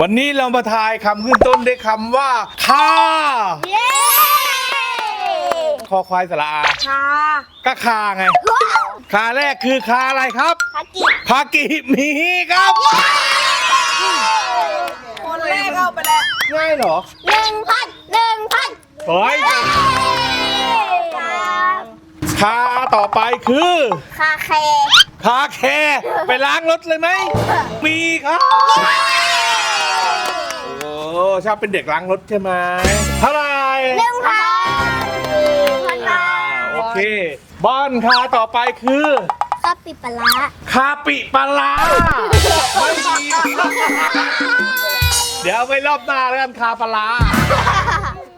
วันนี้เรามาทายคำขึ้นต้นด้วยคำว่าคาเย้คอควายสระอาค่ะก็คาไง คาแรกคือคาอะไรครับภากิคากิมีครับ คนแรกเอาไปแล้วง่ายเหรอหนึ่งพันหนึ่งพันเฮ้ยครับคาต่อไปคือคาเคคาแคร์ไปล้างรถเลยไหมมีครับโอ้ ชอบเป็นเด็กล้างรถใช่ไหมเท่าไหร่หนึ่งพันพันบาทโอเค บอลคาต่อไปคือคาปิปลาร้าคาปิปลาร้าไม่มีเดี๋ยวไปรอบหน้าแล้วกันคาปลาร้า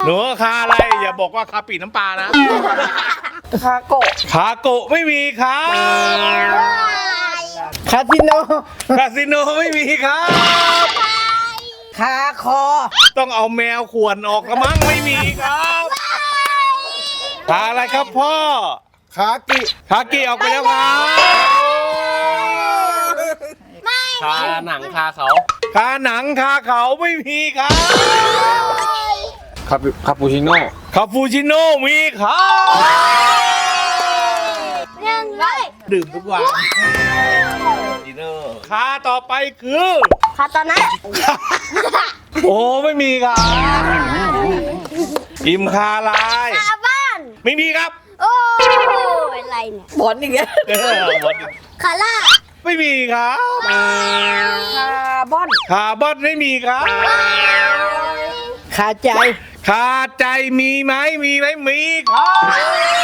หนูคาอะไรอย่าบอกว่าคาปิน้ำปลานะคาโกะคาโกะไม่มีครับคาสิโนคาสิโนไม่มีครับ คาคอ ต้องเอาแมวขวนออกกระมังไม่มีครับคาอะไรครับพ่อคากิคากิออกไปแล้วครับคาหนังคาเขาคาหนังคาเขาไม่มีครับคาปิคาปูชิโน่คาปูชิโน่มีครับหนึ่งร้อยดื่มทุกวันดินเนอร์คาต่อไปคือ คาตอนนั้นโอ้ไม่มีครับอิมคาลายคาบ้าน ไม่มีครับ โอ้เป็นไรเนี่ยบอลอีกแล้วเออหมดคาร่าไม่มีครับคาร์บอนคาร์บอนไม่มีครับคาใจคาใจมีไหมมีไหมมีครับ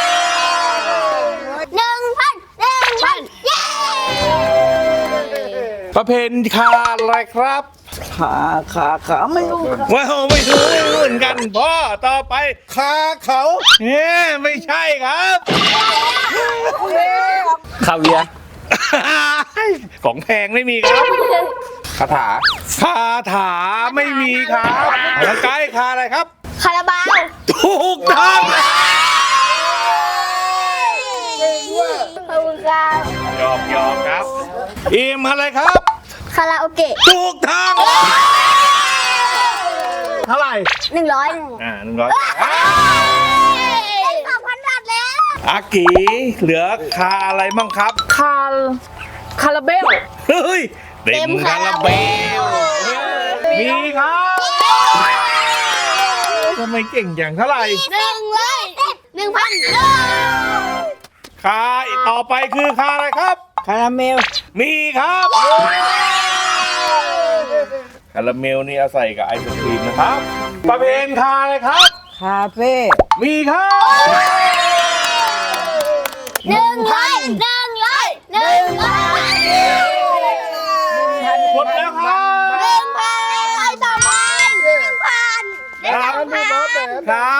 ประเพณคาอะไรครับขาขาขาไม่รู้ครับว้าวไม่รู้เหมือนกันพ่อต่อไปคาเขาเอ๊ะไม่ใช่ครับคาเวียร์ของแพงไม่มีครับคาถาคาถาไม่มีครับแล้วไกด์คาอะไรครับ คาราบาว อิมอะไรครับคาราโอเกะถูกทางเท่าไหร่หนึ่งร้อยอ่าหนึ่งร้อยได้สองพันบาทแล้วอากีเหลือคาอะไรบ้างครับคาร์คาราเบลเฮ้ยเต็มคาราเบลมีครับทำไมเก่งอย่างเท่าไหร่หนึ่งร้อยหนึ่งพันคาต่อไปคือคาอะไรครับ คาราเมล มีครับคาราเมลนี่เอาใส่กับไอศครีมนะครับ ประเพณคาอะไรครับ คาเฟ่มีครับหนึ่งร้อยหนึ่งร้อยหนึ่งร้อยหมดแล้วครับหนึ่งพันร้อยสองพันหนึ่งพันได้สองพันครับ